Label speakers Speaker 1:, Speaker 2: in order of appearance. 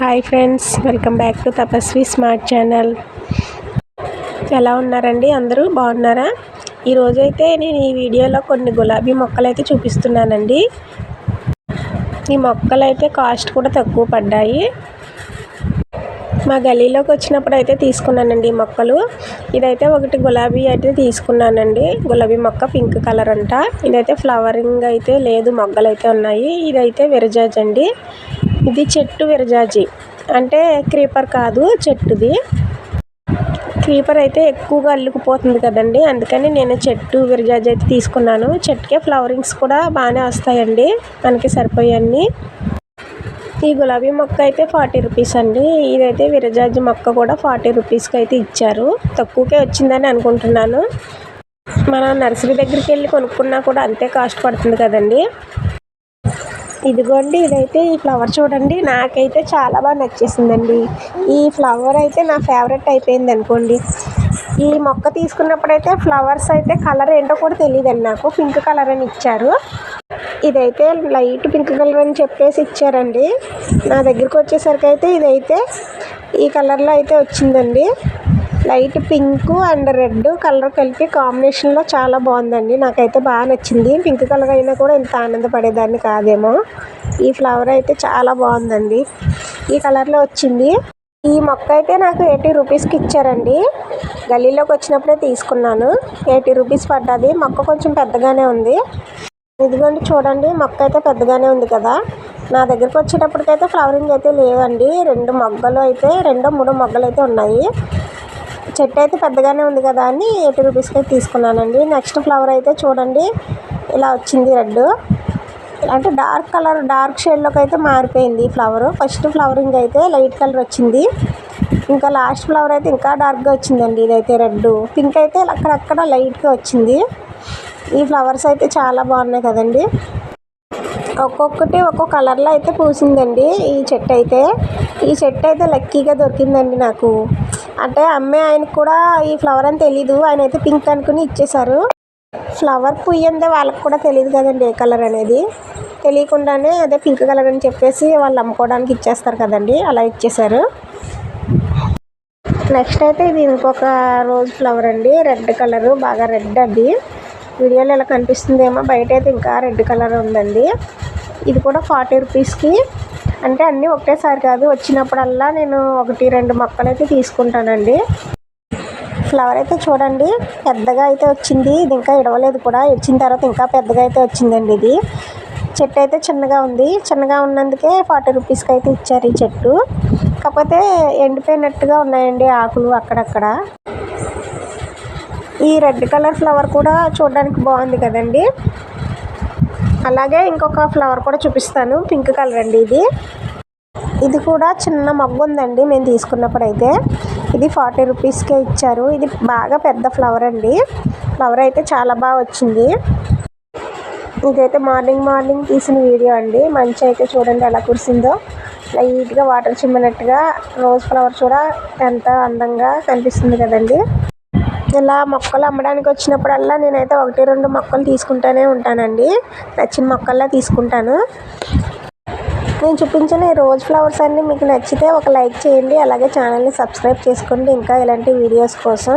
Speaker 1: Hi friends welcome back to Tapasvi smart channel. ఎలా ఉన్నారండి అందరూ? బాగున్నారా? ఈరోజైతే నేను ఈ వీడియోలో కొన్ని గులాబీ మొక్కలు అయితే చూపిస్తున్నానండి. ఈ మొక్కలు అయితే కాస్ట్ కూడా తక్కువ పడ్డాయి. మా గలీలోకి వచ్చినప్పుడు అయితే తీసుకున్నానండి ఈ మొక్కలు. ఇదైతే ఒకటి గులాబీ అయితే తీసుకున్నానండి. గులాబీ మొక్క పింక్ కలర్ అంట. ఇదైతే ఫ్లవరింగ్ అయితే లేదు మొగ్గలు అయితే ఉన్నాయి. ఇదైతే విరజాజ్ అండి. ఇది చెట్టు విరజాజి. అంటే క్రీపర్ కాదు చెట్టుది. క్రీపర్ అయితే ఎక్కువగా అల్లుకుపోతుంది కదండి. అందుకని నేను చెట్టు విరజాజి అయితే తీసుకున్నాను. చెట్టుకే ఫ్లవరింగ్స్ కూడా బాగానే వస్తాయండి. మనకి సరిపోయాన్ని ఈ గులాబీ మొక్క అయితే ఫార్టీ రూపీస్ అండి. ఇదైతే విరజాజి మొక్క కూడా ఫార్టీ రూపీస్కి అయితే ఇచ్చారు. తక్కువకే వచ్చిందని అనుకుంటున్నాను. మనం నర్సరీ దగ్గరికి వెళ్ళి కొనుక్కున్నా కూడా అంతే కాస్ట్ పడుతుంది కదండి. ఇదిగోండి ఇదైతే ఈ ఫ్లవర్ చూడండి. నాకైతే చాలా బాగా నచ్చేసిందండి. ఈ ఫ్లవర్ అయితే నా ఫేవరెట్ అయిపోయింది అనుకోండి. ఈ మొక్క తీసుకున్నప్పుడైతే ఫ్లవర్స్ అయితే కలర్ ఏంటో కూడా తెలియదండి నాకు. పింక్ కలర్ అని ఇచ్చారు. ఇదైతే లైట్ పింక్ కలర్ అని చెప్పేసి ఇచ్చారండి. నా దగ్గరికి వచ్చేసరికి అయితే ఇదైతే ఈ కలర్లో అయితే వచ్చిందండి. Light pink and red colour కలిపి కాంబినేషన్లో చాలా బాగుందండి. నాకైతే బాగా నచ్చింది. పింక్ కలర్ అయినా కూడా ఇంత ఆనందపడేదాన్ని కాదేమో. ఈ ఫ్లవర్ అయితే చాలా బాగుందండి. ఈ కలర్లో వచ్చింది. ఈ మొక్క అయితే నాకు ఎయిటీ రూపీస్కి ఇచ్చారండి. గల్లీలోకి వచ్చినప్పుడే తీసుకున్నాను. ఎయిటీ రూపీస్ పడ్డది. మొక్క కొంచెం పెద్దగానే ఉంది. ఇదిగోండి చూడండి మొక్క అయితే పెద్దగానే ఉంది కదా. నా దగ్గరకు వచ్చేటప్పటికైతే ఫ్లవరింగ్ అయితే లేవండి. రెండు మొగ్గలు అయితే రెండో మూడో మొగ్గలు అయితే ఉన్నాయి. చెట్టు అయితే పెద్దగానే ఉంది కదా అని ఎయిటీ రూపీస్కి అయితే తీసుకున్నానండి. నెక్స్ట్ ఫ్లవర్ అయితే చూడండి ఇలా వచ్చింది రెడ్ అంటే డార్క్ కలర్ డార్క్ షేడ్లోకి అయితే మారిపోయింది ఫ్లవర్. ఫస్ట్ ఫ్లవరింగ్ అయితే లైట్ కలర్ వచ్చింది. ఇంకా లాస్ట్ ఫ్లవర్ అయితే ఇంకా డార్క్గా వచ్చిందండి ఇదైతే రెడ్ పింక్ అయితే అక్కడక్కడ లైట్గా వచ్చింది. ఈ ఫ్లవర్స్ అయితే చాలా బాగున్నాయి కదండి. ఒక్కొక్కటి ఒక్కొక్క కలర్లో అయితే పూసిందండి ఈ చెట్టు అయితే. ఈ చెట్టు అయితే లక్కీగా దొరికిందండి నాకు. అంటే అమ్మే ఆయనకు కూడా ఈ ఫ్లవర్ అని తెలీదు. ఆయన అయితే పింక్ అనుకుని ఇచ్చేశారు. ఫ్లవర్ పుయ్యందే వాళ్ళకి కూడా తెలియదు కదండి ఏ కలర్ అనేది. తెలియకుండానే అదే పింక్ కలర్ అని చెప్పేసి వాళ్ళు అమ్ముకోవడానికి ఇచ్చేస్తారు కదండి. అలా ఇచ్చేశారు. నెక్స్ట్ అయితే ఇది ఇంకొక రోజ్ ఫ్లవర్ అండి. Red colour. బాగా రెడ్ అది. వీడియోలో ఇలా కనిపిస్తుందేమో బయట అయితే ఇంకా రెడ్ కలర్ ఉందండి. ఇది కూడా ఫార్టీ రూపీస్కి అంటే అన్నీ ఒకటేసారి కాదు వచ్చినప్పుడల్లా నేను ఒకటి రెండు మొక్కలు అయితే తీసుకుంటానండి. ఫ్లవర్ అయితే చూడండి పెద్దగా అయితే వచ్చింది ఇది ఇంకా ఇడవలేదు కూడా. ఇచ్చిన తర్వాత ఇంకా పెద్దగా అయితే వచ్చిందండి ఇది. చెట్టు అయితే చిన్నగా ఉంది. చిన్నగా ఉన్నందుకే ఫార్టీ రూపీస్కి అయితే ఇచ్చారు ఈ చెట్టు. కాకపోతే ఎండిపోయినట్టుగా ఉన్నాయండి ఆకులు అక్కడక్కడ. ఈ రెడ్ కలర్ ఫ్లవర్ కూడా చూడడానికి బాగుంది కదండి. అలాగే ఇంకొక ఫ్లవర్ కూడా చూపిస్తాను. పింక్ కలర్ అండి ఇది. ఇది కూడా చిన్న మగ్గు ఉందండి మేము తీసుకున్నప్పుడు అయితే ఇది ఫార్టీ రూపీస్కే ఇచ్చారు. ఇది బాగా పెద్ద ఫ్లవర్ అండి. ఫ్లవర్ అయితే చాలా బాగా వచ్చింది. ఇదైతే మార్నింగ్ మార్నింగ్ తీసిన వీడియో అండి. మంచి అయితే చూడండి ఎలా కురిసిందో. లైట్గా వాటర్ చిమ్మినట్టుగా రోజ్ ఫ్లవర్ కూడా ఎంత అందంగా కనిపిస్తుంది కదండి. ఇలా మొక్కలు అమ్మడానికి వచ్చినప్పుడల్లా నేనైతే ఒకటి రెండు మొక్కలు తీసుకుంటూనే ఉంటానండి. నచ్చిన మొక్కల్లా తీసుకుంటాను. నేను చూపించిన ఈ రోజ్ ఫ్లవర్స్ అన్నీ మీకు నచ్చితే ఒక లైక్ చేయండి అలాగే ఛానల్ని సబ్స్క్రైబ్ చేసుకోండి. ఇంకా ఇలాంటి వీడియోస్ కోసం